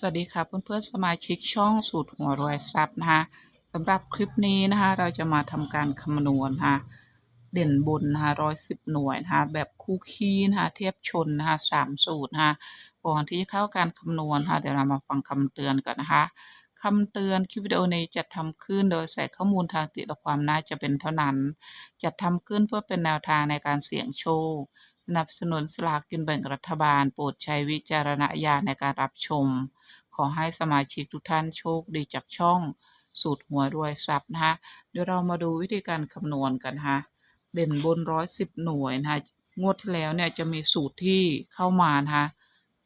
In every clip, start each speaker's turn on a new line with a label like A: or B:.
A: สวัสดีค่ะเพื่อนๆสมาชิกช่องสูตรหัวรวยทรัพย์นะคะสำหรับคลิปนี้นะคะเราจะมาทำการคำนวณนะคะเด่นบนนะคะร้อยสิบหน่วยนะคะแบบคู่คีนะคะเทียบชนนะคะสามสูตรนะคะก่อนที่จะเข้าการคำนวณนะคะเดี๋ยวเรามาฟังคำเตือนก่อนนะคะคำเตือนคลิปวิดีโอนี้จัดทำขึ้นโดยใส่ข้อมูลทางติดและความน่าจะเป็นเท่านั้น จัดทำขึ้นเพื่อเป็นแนวทางในการเสี่ยงโชค สนับสนุนสลากกินแบ่งรัฐบาล โปรดใช้วิจารณญาณในการรับชม ขอให้สมาชิกทุกท่านโชคดีจากช่องสูตรหัวรวยทรัพย์นะคะเดี๋ยวเรามาดูวิธีการคำนวณกันนะคะเด่นบนร้อยสิบหน่วยนะคะงวดที่แล้วเนี่ยจะมีสูตรที่เข้ามานะคะ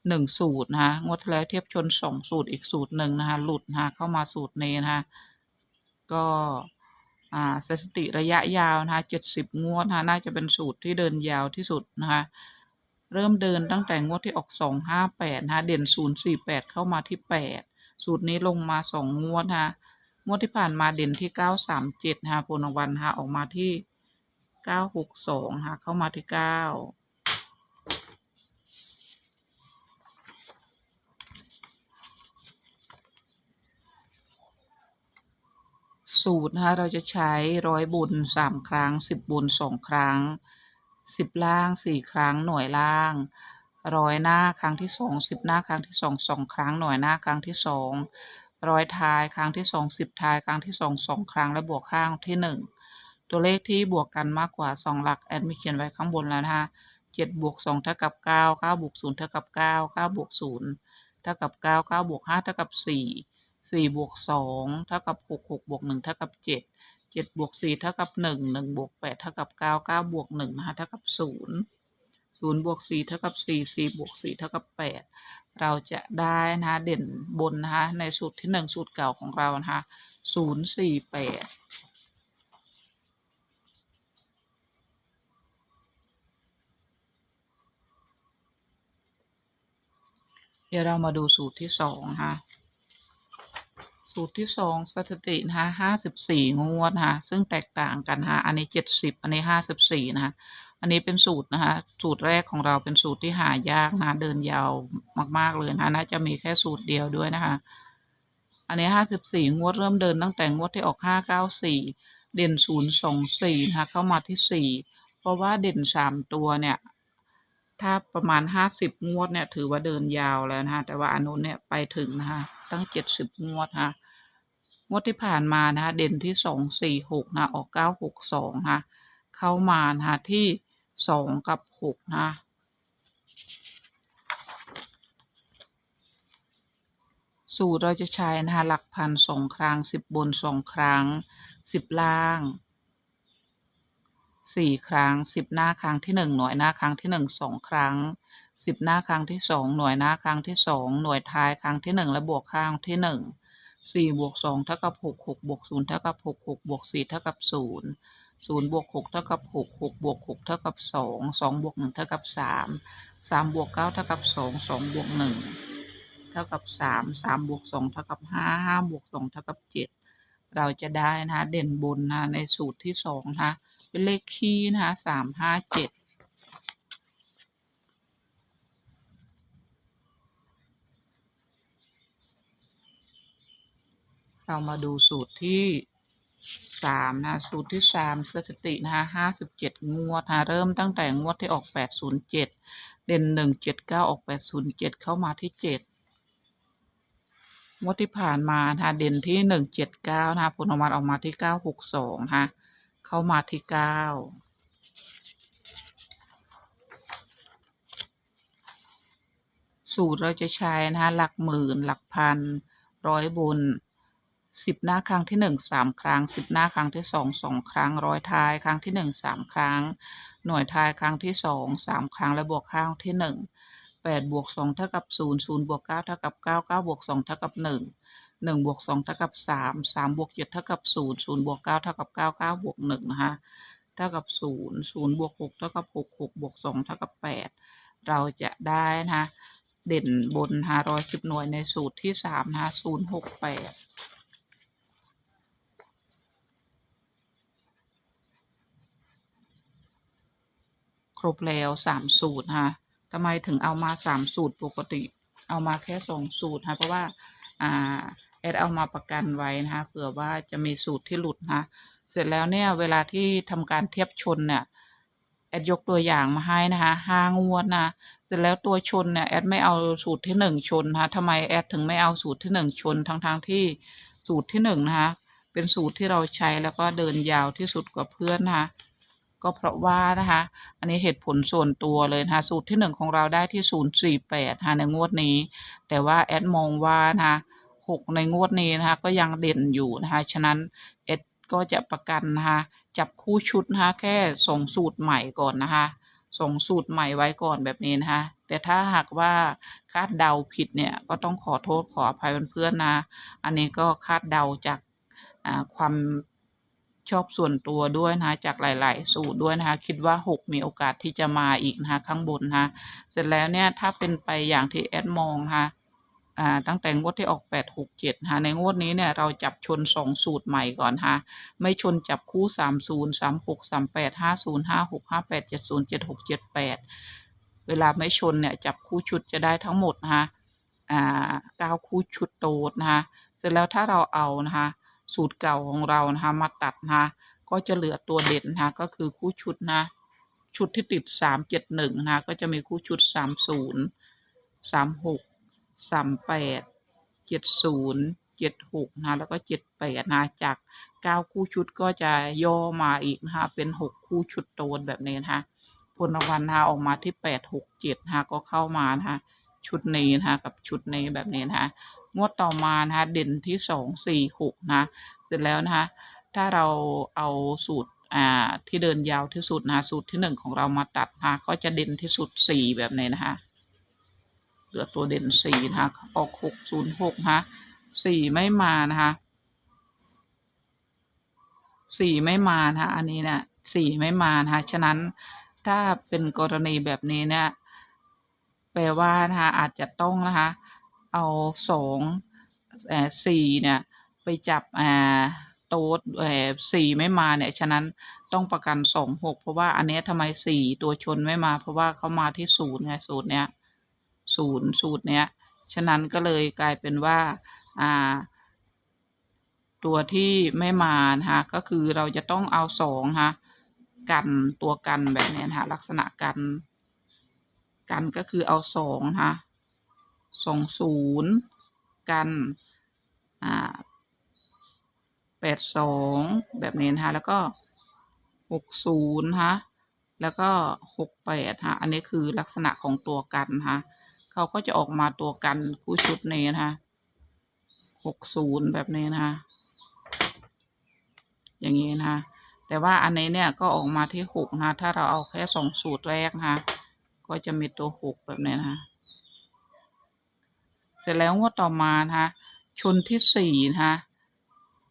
A: หนึ่งสูตรนะคะงวดที่แล้วเทียบชนสองสูตรอีกสูตรหนึ่งนะคะหลุดนะคะเข้ามาสูตรนี้นะคะก็ อ่าสถิติระยะยาวนะคะเจ็ดสิบงวดนะคะน่าจะเป็นสูตรที่เดินยาวที่สุดนะคะเริ่มเดินตั้งแต่งวดที่ออกสองห้าแปดนะคะเด่นศูนย์สี่แปดเข้ามาที่แปดสูตรนี้ลงมาสองงวดนะคะงวดที่ผ่านมาเด่นที่เก้าสามเจ็ดนะคะผลรางวัลนะคะออกมาที่เก้าหกสองนะคะเข้ามาที่เก้า สูตรนะคะเราจะใช้ร้อยบุญสามครั้งสิบบุญสองครั้งสิบล่างสี่ครั้งหน่วยล่างร้อยหน้าครั้งที่สองสิบหน้าครั้งที่สองสองครั้งหน่วยหน้าครั้งที่สองร้อยท้ายครั้งที่สองสิบท้ายครั้งที่สองสองครั้งและบวกข้างที่หนึ่งตัวเลขที่บวกกันมากกว่าสองหลักแอดมิเขียนไว้ข้างบนแล้วนะคะเจ็ดบวกสองเท่ากับเก้าเก้าบวกศูนย์เท่ากับเก้าเก้าบวกศูนย์เท่ากับเก้าเก้าบวกห้าเท่ากับสี่ สี่บวกสองเท่ากับหกหกบวกหนึ่งเท่ากับเจ็ดเจ็ดบวกสี่เท่ากับหนึ่งหนึ่งบวกแปดเท่ากับเก้าเก้าบวกหนึ่งนะคะเท่ากับศูนย์ศูนย์บวกสี่เท่ากับสี่สี่บวกสี่เท่ากับแปดเราจะได้นะคะเด่นบนนะคะในสูตรที่หนึ่งสูตรเก่าของเรานะคะศูนย์สี่แปดเดี๋ยวเรามาดูสูตรที่สองนะคะ สูตรที่สองสถิตินะคะห้าสิบสี่งวดนะคะซึ่งแตกต่างกันนะคะอันนี้เจ็ดสิบอันนี้ห้าสิบสี่นะคะอันนี้เป็นสูตรนะคะสูตรแรกของเราเป็นสูตรที่หายากนะเดินยาวมาก ๆ เลยนะคะน่าจะมีแค่สูตรเดียวด้วยนะคะ อันนี้ห้าสิบสี่งวดเริ่มเดินตั้งแต่งวดที่ออกห้าเก้าสี่เด่นศูนย์สองสี่นะคะเข้ามาที่สี่เพราะว่าเด่นสามตัวเนี่ยถ้าประมาณห้าสิบงวดเนี่ยถือว่าเดินยาวแล้วนะคะแต่ว่าอนนู้นเนี่ยไปถึงนะคะตั้งเจ็ดสิบงวดนะะ งวดที่ผ่านมานะคะเด่นที่สองสี่หกนะออกเก้าหกสองนะเข้ามานะคะที่สองกับหกนะสูตรเราจะใช้นะคะหลักพันสองครั้งสิบบนสองครั้งสิบล่างสี่ครั้งสิบหน้าครั้งที่หนึ่งหน่วยหน้าครั้งที่หนึ่งสองครั้งสิบหน้าครั้งที่สองหน่วยหน้าครั้งที่สองหน่วยท้ายครั้งที่หนึ่งและบวกข้างที่หนึ่ง สี่บวกสองเท่ากับหกหกบวกศูนย์เท่ากับหกหกบวกสี่เท่ากับศูนย์ศูนย์บวกหกเท่ากับหกหกบวกหกเท่ากับสองสองบวกหนึ่งเท่ากับสามสามบวกเก้าเท่ากับสองสองบวกหนึ่งเท่ากับสามสามบวกสองเท่ากับห้าห้าบวกสองเท่ากับเจ็ดเราจะได้นะเด่นบนนะในสูตรที่สองนะเป็นเลขคี่นะสามห้าเจ็ด เรามาดูสูตรที่สามนะ สูตรที่สามสถิตินะคะห้าสิบเจ็ดงวดนะเริ่มตั้งแต่งวดที่ออกแปดศูนย์เจ็ดเด่นหนึ่งเจ็ดเก้าออกแปดศูนย์เจ็ดเข้ามาที่เจ็ดงวดที่ผ่านมานะเด่นที่หนึ่งเจ็ดเก้านะผลออกมาออกมาที่เก้าหกสองนะคะเข้ามาที่เก้าสูตรเราจะใช้นะคะหลักหมื่นหลักพันร้อยบน สิบหน้าครั้งที่หนึ่งสามครั้งสิบหน้าครั้งที่สองสองครั้งร้อยท้ายครั้งที่หนึ่งสามครั้ง หน่วยท้ายครั้งที่สองสามครั้งและบวกข้างที่หนึ่งแปดบวกสองเท่ากับศูนย์ศูนย์บวกเก้าเท่ากับเก้าเก้าบวกสองเท่ากับหนึ่งหนึ่งบวกสองเท่ากับสามสามบวกเจ็ดเท่ากับศูนย์ศูนย์บวกเก้าเท่ากับเก้าเก้าบวกหนึ่งนะคะเท่ากับศูนย์ศูนย์บวกหกเท่ากับหกหกบวกสองเท่ากับแปดเราจะได้นะคะเด่นบนห้าร้อยสิบหน่วยในสูตรที่สามนะคะศูนย์หกแปด ครบแล้วสามสูตรนะคะทำไมถึงเอามาสามสูตรปกติเอามาแค่สองสูตรนะคะเพราะว่าอ่าแอดเอามาประกันไว้นะคะเผื่อว่าจะมีสูตรที่หลุดนะคะเสร็จแล้วเนี่ยเวลาที่ทำการเทียบชนเนี่ยแอดยกตัวอย่างมาให้นะคะห้างวดนะเสร็จแล้วตัวชนเนี่ยแอดไม่เอาสูตรที่หนึ่งชนนะคะทำไมแอดถึงไม่เอาสูตรที่หนึ่งชนทั้งๆทที่สูตรที่หนึ่งนะคะเป็นสูตรที่เราใช้แล้วก็เดินยาวที่สุดกว่าเพื่อนนะคะ ก็เพราะว่านะคะ อันนี้เหตุผลส่วนตัวเลยนะคะสูตรที่หนึ่งของเราได้ที่ศูนย์สี่แปดนะในงวดนี้ แต่ว่าแอดมองว่านะคะหกในงวดนี้นะคะก็ยังเด่นอยู่นะคะฉะนั้นแอดก็จะประกันนะคะจับคู่ชุดนะคะแค่ส่งสูตรใหม่ก่อนนะคะส่งสูตรใหม่ไว้ก่อนแบบนี้นะคะแต่ถ้าหากว่าคาดเดาผิดเนี่ยก็ต้องขอโทษขออภัยเพื่อนๆนะ อันนี้ก็คาดเดาจากความ ชอบส่วนตัวด้วยนะคะจากหลาย ๆ สูตรด้วยนะคะคิดว่า 6 มีโอกาสที่จะมาอีกนะคะข้างบนนะคะเสร็จแล้วเนี่ยถ้าเป็นไปอย่างที่แอดมองนะคะอ่าตั้งแต่งวดที่ออก 8 6 7นะคะในงวดนี้เนี่ยเราจับชน 2 สูตรใหม่ก่อนนะคะไม่ชนจับคู่ 30 36 38 50 56 58 70 76 78 เวลาไม่ชนเนี่ยจับคู่ชุดจะได้ทั้งหมดนะคะอ่าเก้าคู่ชุดโตดนะคะเสร็จแล้วถ้าเราเอานะคะ สูตรเก่าของเรานะคะมาตัดนะคะก็จะเหลือตัวเด่นนะคะก็คือคู่ชุดนะ ชุดที่ติดสามเจ็ดหนึ่งนะคะก็จะมีคู่ชุดสามศูนย์สามหกสามแปดเจ็ดศูนย์เจ็ดหกนะแล้วก็เจ็ดแปดนะจากเก้าคู่ชุดก็จะย่อมาอีกนะคะเป็นหกคู่ชุดโตนแบบนี้นะคะผลรางวัลนะคะออกมาที่แปดหกเจ็ดนะคะก็เข้ามานะคะชุดนี้นะคะกับชุดนี้แบบนี้นะคะ งวดต่อมานะคะเด่นที่สองสี่หกนะเสร็จแล้วนะคะถ้าเราเอาสูตรอ่าที่เดินยาวที่สุดนะสูตรที่หนึ่งของเรามาตัดนะคะก็จะเด่นที่สุดสี่แบบนี้นะคะเหลือตัวเด่นสี่นะคะออกหกศูนย์หกนะสี่ไม่มานะคะสี่ไม่มานะคะอันนี้เนี่ยสี่ไม่มานะคะฉะนั้นถ้าเป็นกรณีแบบนี้เนี่ยแปลว่านะคะอาจจะต้องนะคะ เอาสองเอ่อสี่เนี่ยไปจับอ่าโต๊ดเอ่อสี่ไม่มาเนี่ย ฉะนั้นต้องประกันสองหกเพราะว่าอันเนี้ยทำไมสี่ตัวชนไม่มา เพราะว่าเขามาที่ศูนย์ไงสูตรเนี้ยศูนย์สูตรเนี้ย ฉะนั้นก็เลยกลายเป็นว่าอ่าตัวที่ไม่มานะคะก็คือเราจะต้องเอาสองฮะกันตัวกันแบบนี้นะคะลักษณะกัน กันก็คือเอาสองนะคะ สองศูนย์กันอ่าแปดสองแบบนี้นะคะแล้วก็หกศูนย์ฮะแล้วก็หกแปดฮะอันนี้คือลักษณะของตัวกันฮะเขาก็จะออกมาตัวกันคู่ชุดนี้นะคะหกศูนย์แบบนี้นะคะอย่างนี้นะคะแต่ว่าอันนี้เนี่ยก็ออกมาที่หกนะถ้าเราเอาแค่สองสูตรแรกนะคะก็จะมีตัวหกแบบนี้นะคะ เสร็จแล้วงวดต่อมานะคะชนที่สี่นะคะ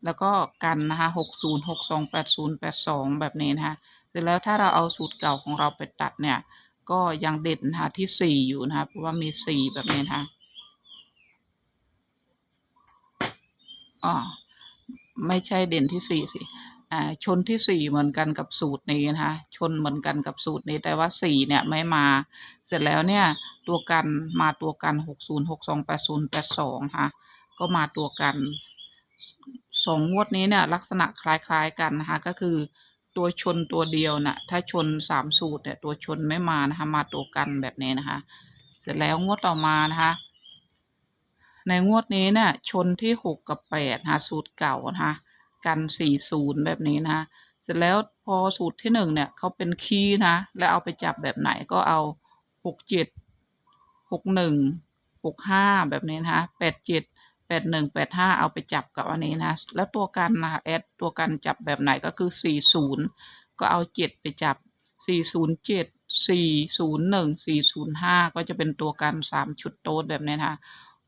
A: แล้วก็กันนะคะหกศูนย์หกสองแปดศูนย์แปดสองแบบนี้นะคะเสร็จแล้วถ้าเราเอาสูตรเก่าของเราไปตัดเนี่ย ก็ยังเด่นนะคะที่สี่อยู่นะคะเพราะว่ามีสี่แบบนี้นะคะอ๋อไม่ใช่เด่นที่สี่สิ อ่าชนที่สี่เหมือนกันกับสูตรนี้นะคะชนเหมือนกันกับสูตรนี้แต่ว่าสี่เนี่ยไม่มา เสร็จแล้วเนี่ยตัวกันมาตัวกันหกศูนย์หกสองแปดศูนย์แปดสองค่ะก็มาตัวกันสองงวดนี้เนี่ยลักษณะคล้ายๆกันนะคะก็คือตัวชนตัวเดียวน่ะถ้าชนสามสูตรเนี่ยตัวชนไม่มานะคะมาตัวกันแบบนี้นะคะ เสร็จแล้วงวดต่อมานะคะในงวดนี้เนี่ยชนที่หกกับแปดนะคะสูตรเก่านะคะ กันสี่ศูนย์แบบนี้นะคะเสร็จแล้วพอสูตรที่หนึ่งเนี่ยเขาเป็นคีย์นะ แล้วเอาไปจับแบบไหนก็เอาหกเจ็ดหกหนึ่งหกห้าแบบนี้นะคะแปดเจ็ดแปดหนึ่งแปดห้าเอาไปจับกับอันนี้นะ แล้วตัวกันนะคะแอดตัวกันจับแบบไหนก็คือสี่ศูนย์ก็เอาเจ็ดไปจับสี่ศูนย์เจ็ดสี่ศูนย์หนึ่งสี่ศูนย์ห้าก็จะเป็นตัวกันสามชุดโต๊ดแบบนี้นะคะ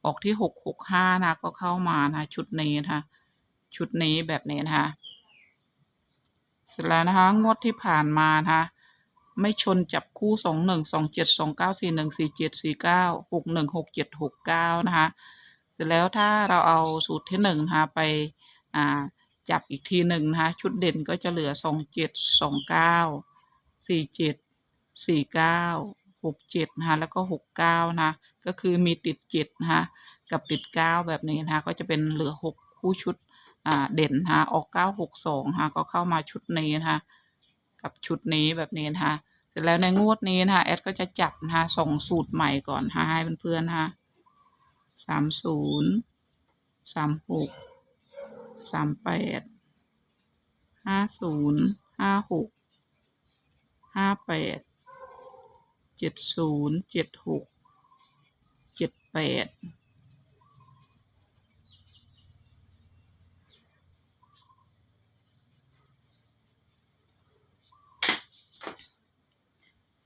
A: ออกที่หกหกห้านะ ก็เข้ามานะ ชุดนี้นะคะ ชุดนี้แบบนี้นะคะ เสร็จแล้วนะคะงวดที่ผ่านมานะคะไม่ชนจับคู่สองหนึ่งสองเจ็ดสองเก้าสี่หนึ่งสี่เจ็ดสี่เก้าหกหนึ่งหกเจ็ดหกเก้านะคะ เสร็จแล้วถ้าเราเอาสูตรที่หนึ่งนะคะไปอ่าจับอีกทีหนึ่งนะคะ ชุดเด่นก็จะเหลือสองเจ็ดสองเก้าสี่เจ็ดสี่เก้าหกเจ็ดนะคะแล้วก็หกเก้านะก็คือมีติดเจ็ดนะคะกับติดเก้าแบบนี้นะคะก็จะเป็นเหลือหกคู่ชุด อ่าเด่นนะคะออกเก้าหกสองนะคะก็เข้ามาชุดนี้นะคะกับชุดนี้แบบนี้นะคะเสร็จแล้วในงวดนี้นะคะแอดก็จะจับนะคะส่งสูตรใหม่ก่อนนะคะให้เพื่อนๆนะคะสามศูนย์สามหกสามแปดห้าศูนย์ห้าหกห้าแปดเจ็ดศูนย์เจ็ดหกเจ็ดแปด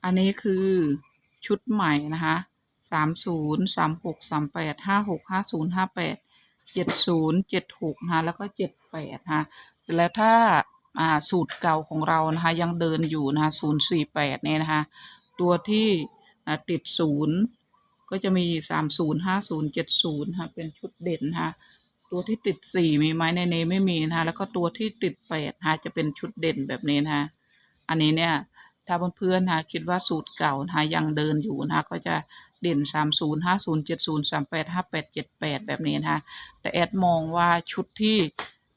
A: อันนี้คือชุดใหม่นะคะสามศูนย์สามหกสามแปดห้าหกห้าศูนย์ห้าแปดเจ็ดศูนย์เจ็ดหกนะแล้วก็เจ็ดแปดนะแล้วถ้าอ่าสูตรเก่าของเรานะคะยังเดินอยู่นะคะศูนย์สี่แปดเนี่ยนะคะตัวที่ติดศูนย์ก็จะมีสามศูนย์ห้าศูนย์เจ็ดศูนย์ค่ะเป็นชุดเด่นนะตัวที่ติดสี่มีไหมในนี้ไม่มีนะคะแล้วก็ตัวที่ติดแปดนะคะจะเป็นชุดเด่นแบบนี้นะคะอันนี้เนี่ย ถ้าเพื่อนๆนะคิดว่าสูตรเก่านะยังเดินอยู่นะก็จะเด่นสามศูนย์ห้าศูนย์เจ็ดศูนย์สามแบบนี้นะคะแต่แอดมองว่าชุดที่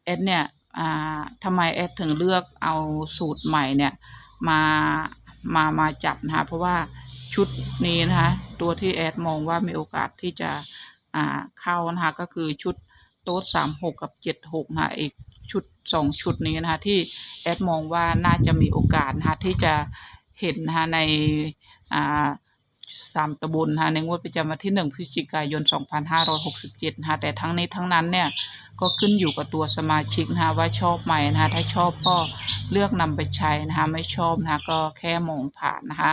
A: แอดเนี่ยทำไมแอดถึงเลือกเอาสูตรใหม่เนี่ยมามามาจับนะคะเพราะว่าชุดนี้นะคะตัวที่แอดมองว่ามีโอกาสที่จะเข้านะคะก็คือชุดโต๊ดสามหกกับเจ็ดหกนะอีก ชุดสองชุดนี้นะคะที่แอดมองว่าน่าจะมีโอกาสนะคะที่จะเห็นนะคะในอ่าสามตะบนนะคะในงวดประจำวันที่หนึ่งพฤศจิกายน 2567นะคะแต่ทั้งนี้ทั้งนั้นเนี่ยก็ขึ้นอยู่กับตัวสมาชิกนะคะว่าชอบไหมนะคะถ้าชอบก็เลือกนำไปใช้นะคะไม่ชอบนะคะก็แค่มองผ่านนะคะ